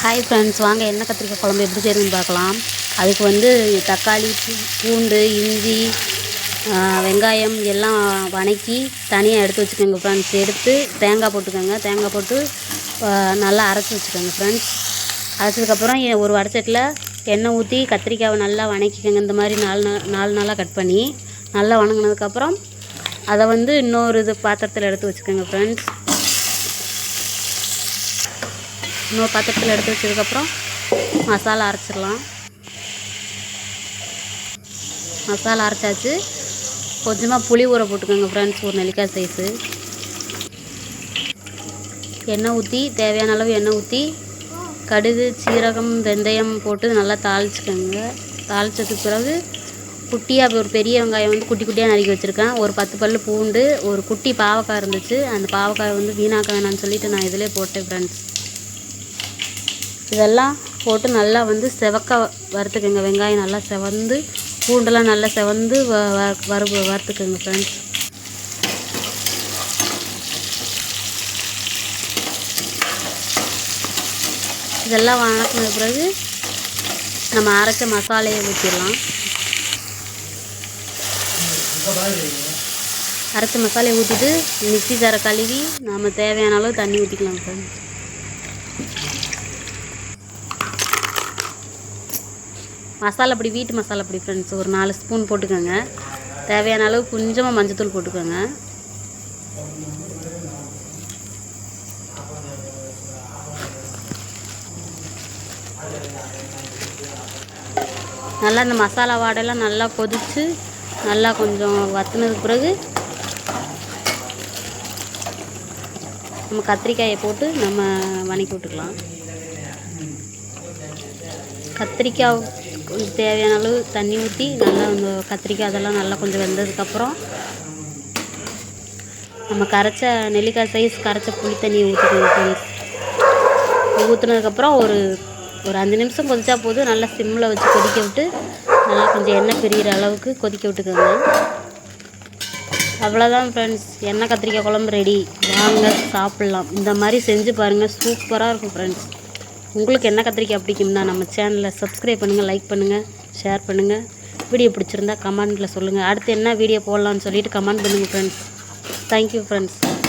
Hi friends வாங்க என்ன கத்திரிக்காய் குழம்பு எப்படி செய்யணும்னு பார்க்கலாம். அதுக்கு வந்து தக்காளி பூண்டு இஞ்சி வெங்காயம் எல்லாம் வணக்கி தனியாக எடுத்து வச்சுக்கோங்க ஃப்ரெண்ட்ஸ் எடுத்து தேங்காய் போட்டுக்கோங்க. தேங்காய் போட்டு நல்லா அரைச்சி வச்சுக்கோங்க ஃப்ரெண்ட்ஸ் அரைச்சதுக்கப்புறம் ஒரு வடச்சட்டில் எண்ணெய் ஊற்றி கத்திரிக்காவை நல்லா வணக்கிக்கோங்க. இந்த மாதிரி நாலு நாள் நாலு நாளாக கட் பண்ணி நல்லா வணங்கினதுக்கப்புறம் அதை வந்து இன்னொரு இது பாத்திரத்தில் எடுத்து வச்சுக்கோங்க ஃப்ரெண்ட்ஸ் இன்னொரு பாத்திரத்தில் எடுத்து வச்சதுக்கப்புறம் மசாலா அரைச்சிடலாம். மசாலா அரைச்சாச்சு. கொஞ்சமாக புளி ஊற போட்டுக்கோங்க ஃப்ரெண்ட்ஸ் ஒரு நெல்லிக்காய் சைஸு எண்ணெய் ஊற்றி தேவையான அளவு எண்ணெய் ஊற்றி கடுகு சீரகம் வெந்தயம் போட்டு நல்லா தாளிச்சுக்கோங்க. தாளிச்சதுக்கு பிறகு குட்டியாக ஒரு பெரிய வெங்காயம் வந்து குட்டி குட்டியாக நறுக்கி வச்சுருக்கேன். ஒரு பத்து பல் பூண்டு ஒரு குட்டி பாவக்காய் இருந்துச்சு. அந்த பாவக்காய் வந்து வீணாக்க வேணாம்னு சொல்லிட்டு நான் இதிலே போட்டேன் ஃப்ரெண்ட்ஸ் இதெல்லாம் போட்டு நல்லா வந்து செவக்க வறுத்துக்கோங்க. வெங்காயம் நல்லா செவந்து பூண்டெல்லாம் நல்லா செவந்து வ வ- வறு வறுத்துக்கோங்க ஃப்ரெண்ட்ஸ் இதெல்லாம் வணக்கின பிறகு நம்ம அரைச்ச மசாலையை ஊற்றிடலாம் அரைச்ச மசாலையை ஊற்றிட்டு மிக்சி தர கழுவி நம்ம தேவையான அளவு தண்ணி ஊற்றிக்கலாம் ஃப்ரெண்ட்ஸ் மசாலா பொடி வீட்டு மசாலா பொடி ஃப்ரெண்ட்ஸ் ஒரு நாலு ஸ்பூன் போட்டுக்கோங்க. தேவையான அளவு கொஞ்சமாக மஞ்சத்தூள் போட்டுக்கோங்க. நல்லா இந்த மசாலா வாடையெல்லாம் நல்லா கொதித்து நல்லா கொஞ்சம் வத்துனதுக்கு பிறகு நம்ம கத்திரிக்காயை போட்டு நம்ம வணக்கி விட்டுக்கலாம். கத்திரிக்காய் தேவையான அளவு தண்ணி ஊற்றி நல்லா அந்த கத்திரிக்காய் அதெல்லாம் நல்லா கொஞ்சம் வெந்ததுக்கப்புறம் நம்ம கரைச்ச நெல்லிக்காய் சைஸ் கரைச்ச புளி தண்ணியை ஊற்றிக்கணும் ஃப்ரெண்ட்ஸ் ஊற்றுனதுக்கப்புறம் ஒரு ஒரு அஞ்சு நிமிஷம் கொதிச்சா போதும். நல்லா சிம்மில் வச்சு கொதிக்க விட்டு நல்லா கொஞ்சம் எண்ணெய் பிரியிற அளவுக்கு கொதிக்க விட்டுக்கோங்க. அவ்வளோதான் ஃப்ரெண்ட்ஸ் எண்ணெய் கத்திரிக்காய் குழம்பு ரெடி வாங்க சாப்பிட்லாம். இந்த மாதிரி செஞ்சு பாருங்கள் சூப்பராக இருக்கும் ஃப்ரெண்ட்ஸ் உங்களுக்கு என்ன கத்திரிக்காய் பிடிக்கும்னா நம்ம சேனலை சப்ஸ்கிரைப் பண்ணுங்கள் லைக் பண்ணுங்கள் ஷேர் பண்ணுங்கள் வீடியோ பிடிச்சிருந்தா கமெண்ட்டில் சொல்லுங்கள் அடுத்து என்ன வீடியோ போடலான்னு சொல்லிட்டு கமெண்ட் பண்ணுங்கள் ஃப்ரெண்ட்ஸ் தேங்க்யூ ஃப்ரெண்ட்ஸ்